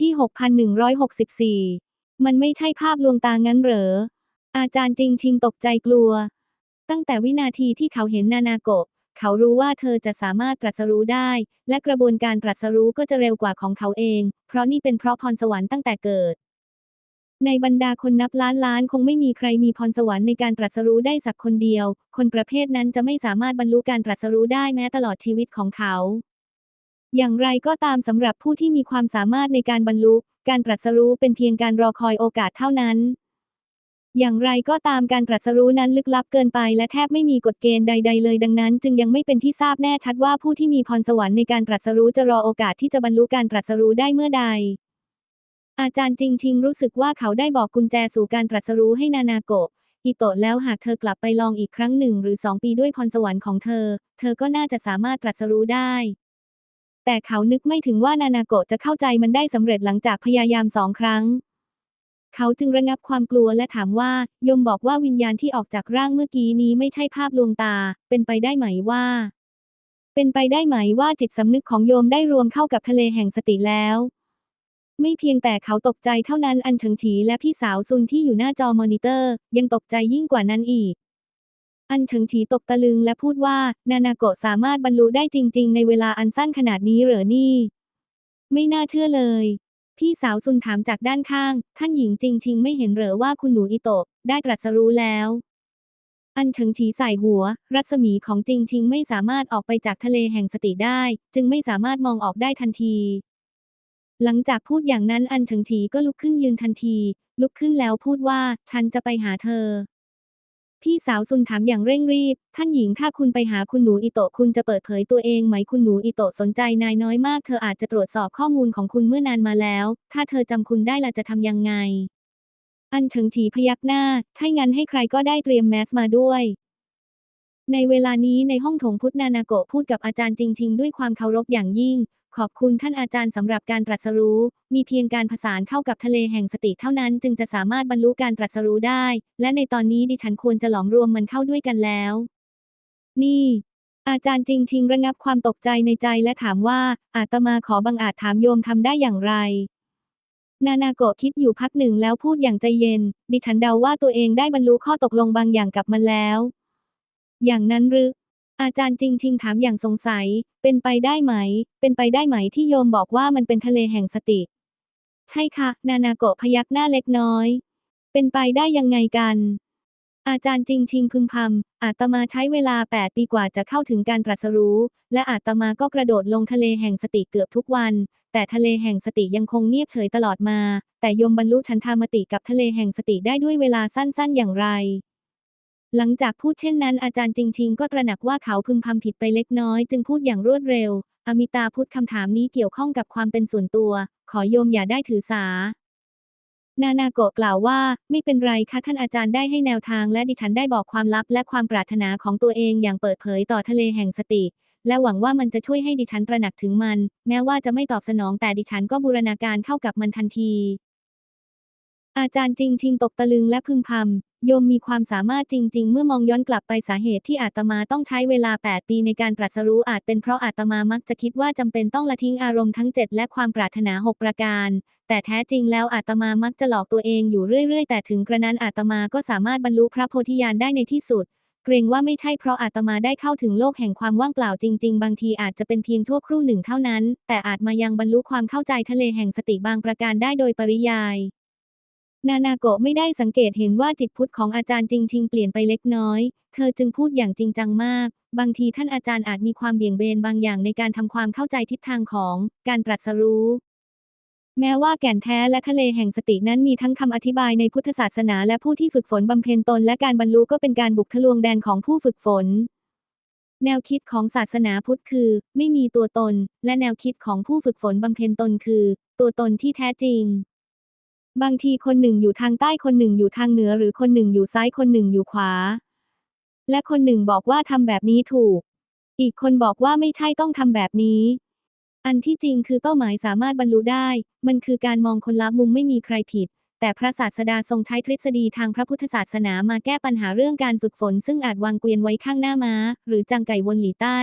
ที่ 6164 มันไม่ใช่ภาพลวงตางั้นเหรอ อาจารย์จริงชิงตกใจกลัว ตั้งแต่วินาทีที่เขาเห็นนานาโกะเขารู้ว่าเธอจะสามารถตรัสรู้ได้ และกระบวนการตรัสรู้ก็จะเร็วกว่าของเขาเอง เพราะนี่เป็นเพราะพรสวรรค์ตั้งแต่เกิด ในบรรดาคนนับล้านล้านคงไม่มีใครมีพรสวรรค์ในการตรัสรู้ได้สักคนเดียว คนประเภทนั้นจะไม่สามารถบรรลุการตรัสรู้ได้แม้ตลอดชีวิตของเขา อย่างไรก็ตามสำหรับผู้ที่มีความสามารถในการบรรลุการตรัสรู้เป็นเพียงการรอคอยโอกาสเท่านั้น อย่างไรก็ตามการตรัสรู้นั้นลึกลับเกินไปและแทบไม่มีกฎเกณฑ์ใด ๆ เลย ดังนั้น จึงยังไม่เป็นที่ทราบแน่ชัดว่าผู้ที่มีพรสวรรค์ในการตรัสรู้จะรอโอกาสที่จะบรรลุการตรัสรู้ได้เมื่อใด อาจารย์จริงทิงรู้สึกว่าเขาได้บอกกุญแจสู่การตรัสรู้ให้นานาโกะอิโตะแล้วหากเธอกลับไปลองอีกครั้งหนึ่งหรือสองปีด้วยพรสวรรค์ของเธอ เธอก็น่าจะสามารถตรัสรู้ได้ แต่เขานึกไม่ถึงว่านานาโกะจะเข้าใจมันได้สำเร็จหลังจากพยายามสองครั้ง เขาจึงระงับความกลัวและถามว่าโยมบอกว่าวิญญาณที่ออกจากร่างเมื่อกี้นี้ไม่ใช่ภาพลวงตา เป็นไปได้ไหมว่า เป็นไปได้ไหมว่าจิตสำนึกของโยมได้รวมเข้ากับทะเลแห่งสติแล้วไม่เพียงแต่เขาตกใจเท่านั้นอันเฉิงฉีและพี่สาวซุนที่อยู่หน้าจอมอนิเตอร์ ยังตกใจยิ่งกว่านั้นอีก อันเฉิงฉีตกตะลึงและพูดว่า นานาโกะสามารถบรรลุได้จริง ๆ ในเวลาอันสั้นขนาดนี้เหรอนี่ ไม่น่าเชื่อเลย พี่สาวซุนถามจากด้านข้าง ท่านหญิงจริงชิงไม่เห็นเหรอว่าคุณหนูอิโตะได้ตรัสรู้แล้ว อันเฉิงฉีใส่หัว รัศมีของจริงชิงไม่สามารถออกไปจากทะเลแห่งสติได้ จึงไม่สามารถมองออกได้ทันทีหลังจากพูดอย่างนั้นอันเฉิงฉีก็ลุกขึ้นยืนทันที ลุกขึ้นแล้วพูดว่า ฉันจะไปหาเธอ พี่สาวซุนถามอย่างเร่งรีบ ท่านหญิงถ้าคุณไปหาคุณหนูอิโตะคุณจะเปิดเผยตัวเองไหมคุณหนูอิโตะสนใจนายน้อยมาก เธออาจจะตรวจสอบข้อมูลของคุณเมื่อนานมาแล้ว ถ้าเธอจำคุณได้ล่ะจะทำยังไง อันเฉิงฉีพยักหน้า ใช่งั้นให้ใครก็ได้เตรียมแมสมาด้วย ในเวลานี้ในห้องโถงพุทธนานาโกะพูดกับอาจารย์จริง ๆ ด้วยความเคารพอย่างยิ่ง ขอบคุณท่านอาจารย์สำหรับการตรัสรู้ มีเพียงการผสานเข้ากับทะเลแห่งสติเท่านั้นจึงจะสามารถบรรลุการตรัสรู้ได้ และในตอนนี้ดิฉันควรจะหลอมรวมมันเข้าด้วยกันแล้ว นี่ อาจารย์จริงทิงระงับความตกใจในใจและถามว่าอาตมาขอบังอาจถามโยมทำได้อย่างไร นานาโกะคิดอยู่พักหนึ่งแล้วพูดอย่างใจเย็น ดิฉันเดาว่าตัวเองได้บรรลุข้อตกลงบางอย่างกับมันแล้ว อย่างนั้นหรือ อาจารย์จริงทิงถามอย่างสงสัย เป็นไปได้ไหม เป็นไปได้ไหมที่โยมบอกว่ามันเป็นทะเลแห่งสติ ใช่ค่ะ นานาโกะพยักหน้าเล็กน้อย เป็นไปได้ยังไงกัน อาจารย์จริงทิงพึมพำอาตมาใช้เวลา 8 ปีกว่าจะเข้าถึงการตรัสรู้ และอาตมาก็กระโดดลงทะเลแห่งสติเกือบทุกวัน แต่ทะเลแห่งสติยังคงเงียบเฉยตลอดมา แต่โยมบรรลุฉันทามติกับทะเลแห่งสติได้ด้วยเวลาสั้น ๆ อย่างไร หลังจากพูดเช่นนั้นอาจารย์จริง ๆ ก็ตระหนักว่าเขาพึงพำผิดไปเล็กน้อย จึงพูดอย่างรวดเร็ว อมิตาพุทธคำถามนี้เกี่ยวข้องกับความเป็นส่วนตัว ขอโยมอย่าได้ถือสา นานาโกะกล่าวว่า ไม่เป็นไรค่ะท่านอาจารย์ได้ให้แนวทาง และดิฉันได้บอกความลับและความปรารถนาของตัวเองอย่างเปิดเผยต่อทะเลแห่งสติ และหวังว่ามันจะช่วยให้ดิฉันตระหนักถึงมัน แม้ว่าจะไม่ตอบสนองแต่ดิฉันก็บูรณาการเข้ากับมันทันทีอาจารย์จริงทิงตกตะลึงและพึมพำ โยมมีความสามารถจริง ๆ เมื่อมองย้อนกลับไปสาเหตุที่อาตมาต้องใช้เวลา 8 ปีในการตรัสรู้อาจเป็นเพราะอาตมามักจะคิดว่าจำเป็นต้องละทิ้งอารมณ์ทั้ง 7 และความปรารถนา 6 ประการ แต่แท้จริงแล้วอาตมามักจะหลอกตัวเองอยู่เรื่อย ๆ แต่ถึงกระนั้นอาตมาก็สามารถบรรลุพระโพธิญาณได้ในที่สุด เกรงว่าไม่ใช่เพราะอาตมาได้เข้าถึงโลกแห่งความว่างเปล่าจริง ๆ บางทีอาจจะเป็นเพียงชั่วครู่หนึ่งเท่านั้น แต่อาจมายังบรรลุความเข้าใจทะเลแห่งสติบางประการได้โดยปริยาย นานาโกะไม่ได้สังเกตเห็นว่าจิตพุทธของอาจารย์จริง ๆ เปลี่ยนไปเล็กน้อย เธอจึงพูดอย่างจริงจังมาก บางทีท่านอาจารย์อาจมีความเบี่ยงเบนบางอย่างในการทำความเข้าใจทิศทางของการตรัสรู้ แม้ว่าแก่นแท้และทะเลแห่งสตินั้นมีทั้งคำอธิบายในพุทธศาสนาและผู้ที่ฝึกฝนบำเพ็ญตนและการบรรลุก็เป็นการบุกทะลวงแดนของผู้ฝึกฝน แนวคิดของศาสนาพุทธคือ ไม่มีตัวตน และแนวคิดของผู้ฝึกฝนบำเพ็ญตนคือ ตัวตนที่แท้จริง บางทีคนหนึ่งอยู่ทางใต้คนหนึ่งอยู่ทางเหนือหรือคนหนึ่งอยู่ซ้ายคนหนึ่งอยู่ขวา และคนหนึ่งบอกว่าทำแบบนี้ถูก อีกคนบอกว่าไม่ใช่ต้องทำแบบนี้ อันที่จริงคือเป้าหมายสามารถบรรลุได้ มันคือการมองคนละมุมไม่มีใครผิด แต่พระศาสดาทรงใช้ทฤษฎีทางพระพุทธศาสนามาแก้ปัญหาเรื่องการฝึกฝน ซึ่งอาจวางเกวียนไว้ข้างหน้าม้า หรือจังไก่วนหลีใต้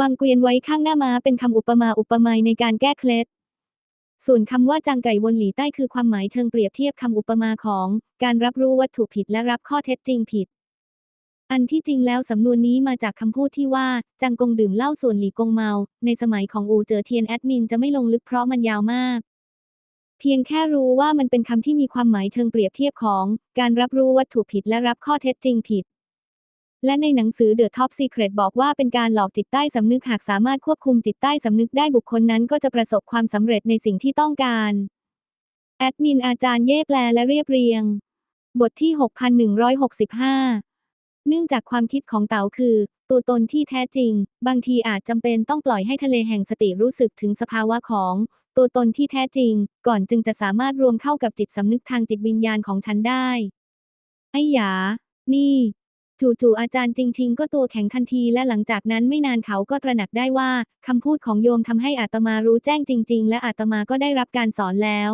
วางเกวียนไว้ข้างหน้าม้าเป็นคำอุปมาอุปไมยในการแก้เคล็ด ส่วนคำว่าจังไก่วนหลีใต้คือความหมายเชิงเปรียบเทียบคำอุปมาของ การรับรู้วัตถุผิดและรับข้อเท็จจริงผิด อันที่จริงแล้วสำนวนนี้มาจากคำพูดที่ว่า จังกงดื่มเหล้าส่วนหลีกงเมา ในสมัยของอูเจอเทียนแอดมินจะไม่ลงลึกเพราะมันยาวมาก เพียงแค่รู้ว่ามันเป็นคำที่มีความหมายเชิงเปรียบเทียบของ การรับรู้วัตถุผิดและรับข้อเท็จจริงผิด และในหนังสือ The Top Secret บอกว่าเป็นการหลอกจิตใต้สำนึกหากสามารถควบคุมจิตใต้สำนึกได้บุคคลนั้นก็จะประสบความสำเร็จในสิ่งที่ต้องการ แอดมินอาจารย์เย่แปลและเรียบเรียง บทที่ 6165 เนื่องจากความคิดของเต๋าคือ ตัวตนที่แท้จริง บางทีอาจจำเป็นต้องปล่อยให้ทะเลแห่งสติรู้สึกถึงสภาวะของ ตัวตนที่แท้จริง ก่อนจึงจะสามารถรวมเข้ากับจิตสำนึกทางจิตวิญญาณของฉันได้ไอ้หยา นี่ จู่ๆอาจารย์จริง ๆ ก็ตัวแข็งทันทีและหลังจากนั้นไม่นานเขาก็ตระหนักได้ว่าคำพูดของโยมทำให้อาตมารู้แจ้งจริง ๆ และอาตมาก็ได้รับการสอนแล้ว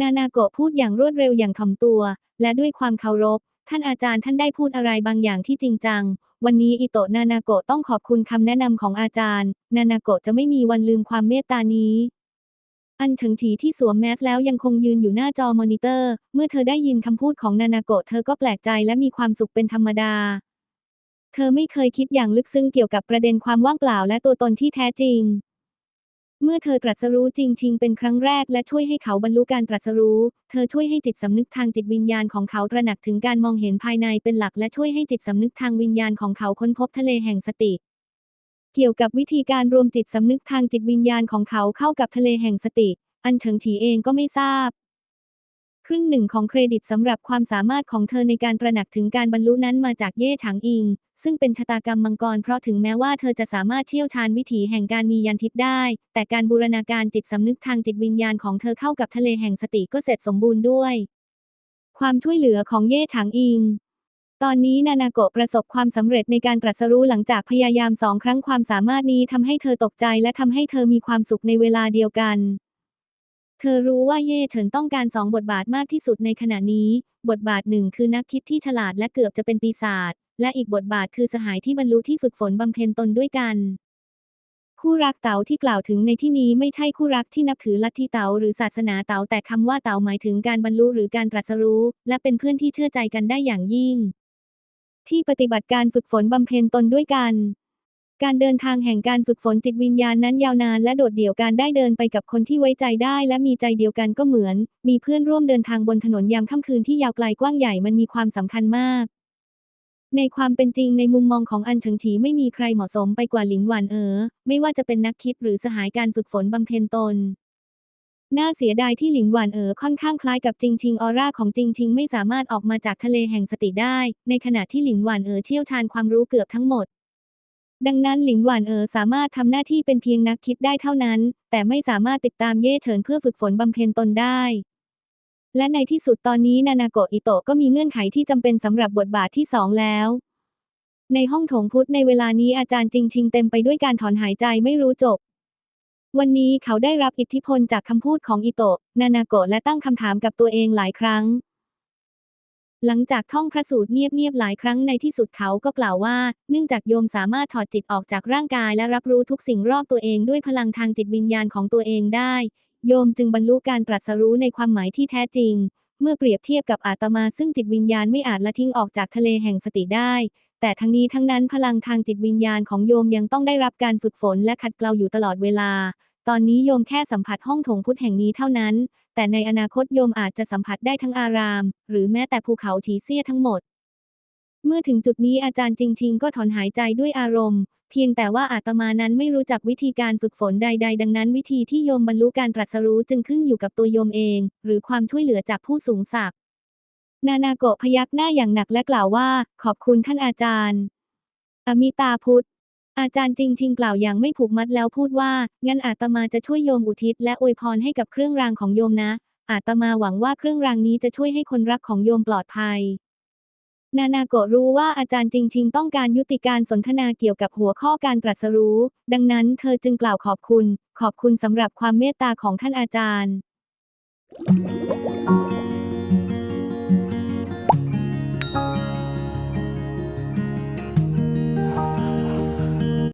นานาโกะพูดอย่างรวดเร็วอย่างถ่อมตัว และด้วยความเคารพ ท่านอาจารย์ท่านได้พูดอะไรบางอย่างที่จริงจัง วันนี้อิโตะนานาโกะต้องขอบคุณคำแนะนำของอาจารย์ นานาโกะจะไม่มีวันลืมความเมตตานี้ อันเฉิงฉีที่สวมแมสแล้วยังคงยืนอยู่หน้าจอมอนิเตอร์ เมื่อเธอได้ยินคำพูดของนานาโกะเธอก็แปลกใจและมีความสุขเป็นธรรมดา เธอไม่เคยคิดอย่างลึกซึ้งเกี่ยวกับประเด็นความว่างเปล่าและตัวตนที่แท้จริง เมื่อเธอตรัสรู้จริง ๆ เป็นครั้งแรกและช่วยให้เขาบรรลุการตรัสรู้ เธอช่วยให้จิตสำนึกทางจิตวิญญาณของเขาตระหนักถึงการมองเห็นภายในเป็นหลักและช่วยให้จิตสำนึกทางวิญญาณของเขาค้นพบทะเลแห่งสติ เกี่ยวกับวิธีการรวมจิตสำนึกทางจิตวิญญาณของเขาเข้ากับทะเลแห่งสติ อันเฉิงฉีเองก็ไม่ทราบ ครึ่งหนึ่งของเครดิตสำหรับความสามารถของเธอในการตระหนักถึงการบรรลุนั้นมาจากเย่ฉางอิง ซึ่งเป็นชะตากรรมมังกรเพราะถึงแม้ว่าเธอจะสามารถเชี่ยวชาญวิถีแห่งการมียันทิพย์ได้ แต่การบูรณาการจิตสำนึกทางจิตวิญญาณของเธอเข้ากับทะเลแห่งสติก็เสร็จสมบูรณ์ด้วย ความช่วยเหลือของเย่ฉางอิง ตอนนี้นานาโกะประสบความสำเร็จในการตรัสรู้หลังจากพยายามสองครั้งความสามารถนี้ทำให้เธอตกใจและทำให้เธอมีความสุขในเวลาเดียวกัน เธอรู้ว่าเย่เฉินต้องการสองบทบาทมากที่สุดในขณะนี้ บทบาทหนึ่งคือนักคิดที่ฉลาดและเกือบจะเป็นปีศาจ และอีกบทบาทคือสหายที่บรรลุที่ฝึกฝนบำเพ็ญตนด้วยกันคู่รักเต๋าที่กล่าวถึงในที่นี้ไม่ใช่คู่รักที่นับถือลัทธิเต๋าหรือศาสนาเต๋าแต่คำว่าเต๋าหมายถึงการบรรลุหรือการตรัสรู้ และเป็นเพื่อนที่เชื่อใจกันได้อย่างยิ่ง ที่ปฏิบัติการฝึกฝนบำเพ็ญตนด้วยกัน การเดินทางแห่งการฝึกฝนจิตวิญญาณนั้นยาวนานและโดดเดี่ยวการได้เดินไปกับคนที่ไว้ใจได้ และมีใจเดียวกันก็เหมือน มีเพื่อนร่วมเดินทางบนถนนยามค่ำคืนที่ยาวไกลกว้างใหญ่มันมีความสำคัญมาก ในความเป็นจริงในมุมมองของอันเฉิงฉีไม่มีใครเหมาะสมไปกว่าหลินหวานเอ๋อไม่ว่าจะเป็นนักคิดหรือสหายการฝึกฝนบำเพ็ญตน น่าเสียดายที่หลินหวานเอ๋อค่อนข้างคล้ายกับจริงชิงออร่าของจริงชิงไม่สามารถออกมาจากทะเลแห่งสติได้ ในขณะที่หลินหวานเอ๋อเชี่ยวชาญความรู้เกือบทั้งหมด ดังนั้นหลินหวานเอ๋อสามารถทำหน้าที่เป็นเพียงนักคิดได้เท่านั้น แต่ไม่สามารถติดตามเย่เฉินเพื่อฝึกฝนบำเพ็ญตนได้ และในที่สุดตอนนี้นานาโกะอิโตะก็มีเงื่อนไขที่จำเป็นสำหรับบทบาทที่สองแล้วในห้องโถงพุทธในเวลานี้อาจารย์จริงชิงเต็มไปด้วยการถอนหายใจไม่รู้จบ วันนี้เขาได้รับอิทธิพลจากคำพูดของอิโตะ นานาโกะและตั้งคำถามกับตัวเองหลายครั้ง หลังจากท่องพระสูตรเงียบๆหลายครั้งในที่สุดเขาก็กล่าวว่า เนื่องจากโยมสามารถถอดจิตออกจากร่างกายและรับรู้ทุกสิ่งรอบตัวเองด้วยพลังทางจิตวิญญาณของตัวเองได้ โยมจึงบรรลุการตรัสรู้ในความหมายที่แท้จริง เมื่อเปรียบเทียบกับอาตมาซึ่งจิตวิญญาณไม่อาจละทิ้งออกจากทะเลแห่งสติได้ แต่ทั้งนี้ทั้งนั้นพลังทางจิตวิญญาณของโยมยังต้องได้รับการฝึกฝนและขัดเกลาอยู่ตลอดเวลา ตอนนี้โยมแค่สัมผัสห้องโถงพุทธแห่งนี้เท่านั้น แต่ในอนาคตโยมอาจจะสัมผัสได้ทั้งอาราม หรือแม้แต่ภูเขาฉีเซียทั้งหมด เมื่อถึงจุดนี้อาจารย์จริง ๆ ก็ถอนหายใจด้วยอารมณ์ เพียงแต่ว่าอาตมานั้นไม่รู้จักวิธีการฝึกฝนใด ๆ ดังนั้น วิธีที่โยมบรรลุการตรัสรู้จึงขึ้นอยู่กับตัวโยมเอง หรือความช่วยเหลือจากผู้สูงศักดิ์ นานาโกะพยักหน้าอย่างหนักและกล่าวว่า ขอบคุณท่านอาจารย์ อมิตาพุทธ อาจารย์จริงๆกล่าวอย่างไม่ผูกมัดแล้วพูดว่า งั้นอาตมาจะช่วยโยมอุทิศและอวยพรให้กับเครื่องรางของโยมนะ อาตมาหวังว่าเครื่องรางนี้จะช่วยให้คนรักของโยมปลอดภัย นานาโกะรู้ว่าอาจารย์จริงๆต้องการยุติการสนทนาเกี่ยวกับหัวข้อการตรัสรู้ ดังนั้นเธอจึงกล่าวขอบคุณ ขอบคุณสำหรับความเมตตาของท่านอาจารย์